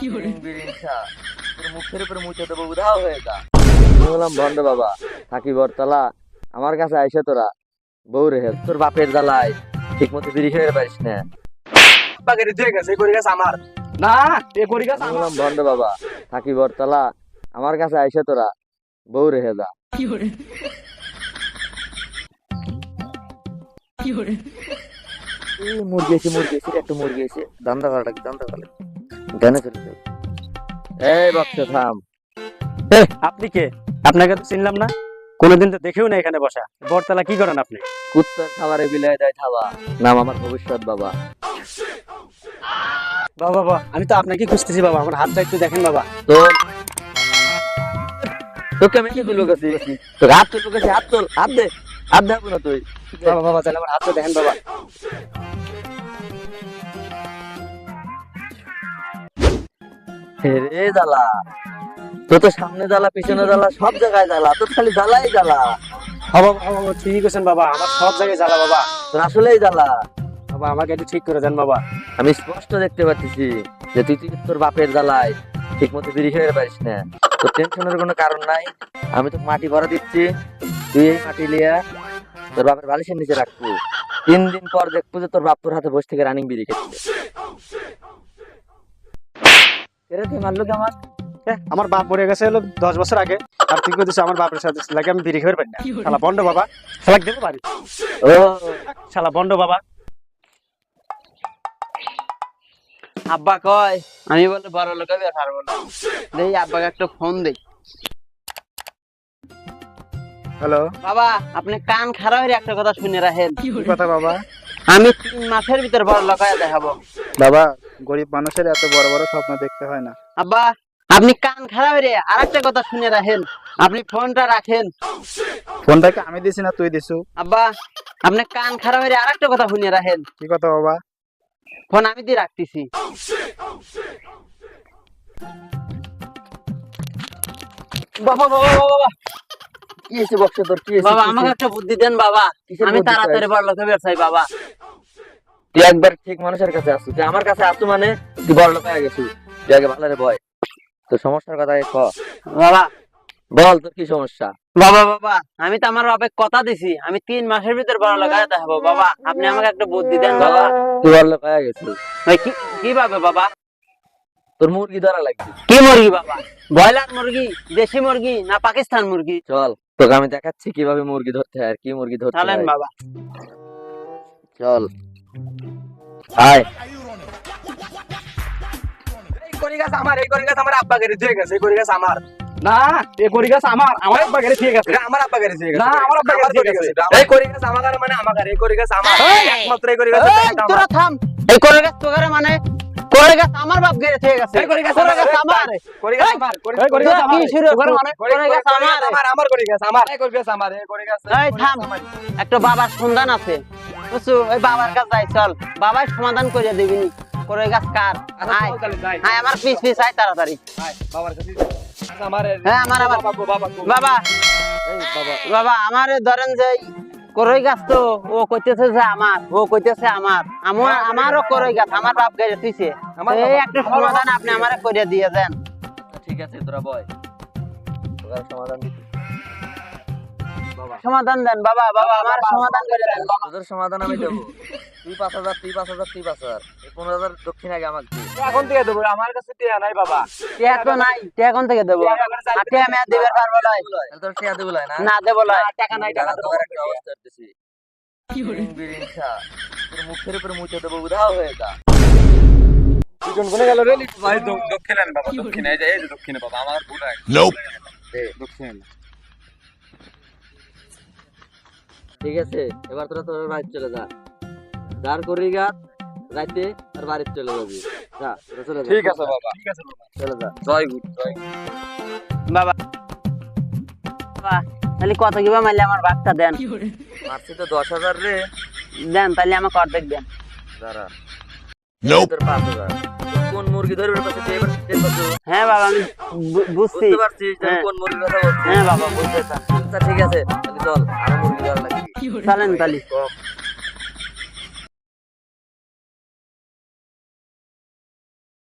বিরিং বিরিং তোর মুখের উপরে মুছে দেবো উধাও হয়ে যা। বললাম ভণ্ড বাবা থাকি বরতলা আমার কাছে আইসে তোরা বউ রে তোর বাপের জ্বালায় ঠিক মতো বিড়ি খেয়ে পারিস না। বাগেরি দিয়ে গেছে করি গেছে আমার। না এ করি গেছে আমার। বললাম বাবা থাকি বরতলা আমার কাছে আইসে তোরা বউ রে যা। মুরগি এসে মুরগি এসে একটা মুরগি এসে। দান্দা করাটা দান্দা করা জ্ঞানে চলে যাই এই বক্স থাম। এ, আপনি কে? আপনাকে তো চিনলাম না। কোনোদিন তো দেখেও না এখানে বসা। বরতলা কি করেন আপনি? কুত্তার খাবারে বিলাই দেয় থাবা নাম আমার ভবিষ্যৎ বাবা। বাবা বাবা আমি তো আপনাকে খুঁজতেছি বাবা। আমার হাতটা একটু দেখেন বাবা। তো তোকে আমি কি তুলবো কাছে তোর হাত তুলবো কাছে হাত তোল হাত দে। হাত দেবো না তুই বাবা বাবা তাহলে আমার হাতটা দেখেন বাবা। রে জ্বালা। তোর তো সামনে জ্বালা পিছনে জ্বালা সব জায়গায় জ্বালা। তোর খালি জ্বালাই জ্বালা। বাবা বাবা বাবা, ঠিকই করছেন বাবা। আমার সব জায়গায় জ্বালা বাবা। তোর আসলেই জ্বালা। বাবা আমাকে একটু ঠিক করে দেন বাবা। আমি স্পষ্ট দেখতে পাচ্ছি যে তুই তুই তোর বাপের জ্বালায় ঠিক মতো বিড়ি খেয়ে পারিস না। তোর টেনশনের কোনো কারণ নাই। আমি তো মাটি ভরা দিচ্ছি। তুই এই মাটি লিয়া তোর বাপের বালিশের নিচে রাখব। তিন দিন পর দেখব যে তোর বাপ তোর হাতে বসে থেকে রানিং বিড়ি খেচ্ছে। এরা তুই মারলো কি আমার আমার বাপ মরে গেছে হলো দশ বছর আগে। আর তুই কইছিস আমার বাপের সাথে লাগে আমি বিড়ি খেয়ে পারি না। শালা বন্ড বাবা। শালা দেবো বাড়ি। ও। শালা বন্ড বাবা। আব্বা কয়? আমি বলে বড় লোক হবে পারব না। দেই আব্বাকে একটা ফোন দেই। হ্যালো। বাবা আপনি কান খারাপ হয়ে একটা কথা শুনে রাখেন। কি কথা বাবা? আমি তিন মাসের ভিতর বড় লোক হয়ে দেখাবো। বাবা গরিব মানুষের এত বড় বড় স্বপ্ন দেখতে হয় না। আব্বা আপনি কান খারাপ হয়ে আর একটা কথা শুনে রাখেন। আপনি ফোনটা রাখেন। ফোনটাকে আমি দিছি না তুই দিছু? আব্বা আপনি কান খারাপ হয়ে আর একটা কথা শুনে রাখেন। কি কথা বাবা? ফোন আমি দিয়ে রাখতেছি। বাবা বাবা বাবা বাবা। কি হয়েছে বক্স তোর? কি হয়েছে, বাবা আমাকে একটা বুদ্ধি দেন বাবা। আমি তাড়াতাড়ি বড় লোক চাই বাবা। তুই একবার ঠিক মানুষের কাছে আসছিস তুই আমার কাছে আসছো মানে তুই বড় লোক হয়ে গেছিস। তুই আগে ভালো রে ভয় তোর সমস্যার কথা ক। বাবা। বল তোর কি সমস্যা? বাবা বাবা আমি তো আমার বাপে কথা দিছি। আমি তিন মাসের ভিতর বড় লোক হয়ে দেখাবো বাবা আপনি আমাকে একটা বুদ্ধি দেন বাবা। তুই বড় লোক হয়ে গেছিস। ভাই কি কীভাবে বাবা? তোর মুরগি ধরা লাগবে কি মুরগি বাবা? ব্রয়লার মুরগি দেশি মুরগি না পাকিস্তান মুরগি? চল তোকে আমি দেখাচ্ছি কীভাবে মুরগি ধরতে হয় আর কি মুরগি ধরতে চলেন হয়। বাবা। চল। আয় করি গেছে আমার এই করি গেছে আমার আব্বা গাড়ি দিয়ে গেছে এই করি গেছে আমার না এ করি গেছে আমার আমার আব্বা গাড়ি দিয়ে গেছে আমার আব্বা গাড়ি দিয়ে গেছে না আমার আব্বা গাড়ি দিয়ে গেছে এই করি গেছে আমার মানে আমার এই করি গেছে আমার একমাত্র এই করি গেছে তোরা থাম এই করে গেছ তোগারে মানে করে গেছ আমার বাপ গেড়ে থেকে গেছে এই করে গেছে করে গেছে আমার করি গেছে আমার করি তোরা গেছে কি শুরু করে মানে করে গেছে আমার আমার আমার করি গেছে আমার এই করি গেছে আমার এই করি গেছে এই থাম একটা বাবার সন্ধান আছে বুঝছ ওই বাবার কাছে যাই চল। বাবাই সমাধান করে দিবি করে গাছ কার? আয়। আয় আমার পিস পিস আয় তাড়াতাড়ি। বাবার কাছে আমার হ্যাঁ আমার আবার বাবা বাবা আমার ধরেন যে করই গাছ তো ও কইতেছে যে আমার ও কইতেছে আমার। আমার আমারও করই গাছ আমার বাপ গাড়ি তুইছে। আমার এই একটা সমাধান আপনি আমারে করে দিয়ে দেন। ঠিক আছে তোরা বয়। সমাধান দিতে সমাধান দেন বাবা বাবা আমার সমাধান করে দেন। বাবা। তোদের সমাধান আমি দেবো। তুই পাঁচ হাজার তুই পাঁচ হাজার তুই পাঁচ হাজার। এই পনেরো হাজার দক্ষিণ আগে আমাকে। এখন থেকে দেবো আমার কাছে টিয়া নাই বাবা। টিয়া তো নাই টিয়া কোন থেকে দেবো। টিয়া এবারে চাইতে আর টিয়া দেবে পারব না। তাহলে তোর টিয়া দেবো না? না দেবো না টাকা নাই টাকা তোর একটা অবস্থা করতেছি। বিড়িং বিড়িং ছা, তোর মুখের উপরে মুছে দেবো উধাও হয়ে যা। দুজন কোনে গেল রে ভাই দক্ষিণে বাবা দক্ষিণে। এই যে দক্ষিণে বাবা আমার ভুল হয়। দক্ষিণে ঠিক আছে এবার তোরা তোর বাড়ি চলে যা। দাঁড় করি গা রাইতে আর বাড়িতে চলে যাবি। যা তোরা চলে যা। ঠিক আছে বাবা। ঠিক আছে বাবা। চলে যা। জয় গুড জয় বাবা। বাবা তাহলে কত কিবা মারলে আমার বাঘটা দেন? মারছি তো দশ হাজার রে। দেন তাহলে আমাকে অর্ধেক দেন। দাঁড়া। কোন মুরগি ধরবে পাশে? হ্যাঁ বাবা আমি বুঝছি। বুঝতে আমি হ্যাঁ। কোন মুরগির কথা হ্যাঁ বাবা বুঝতে আচ্ছা ঠিক আছে। তাহলে চল আরও মুরগি ধরা লাগবে। চলেন তাহলে।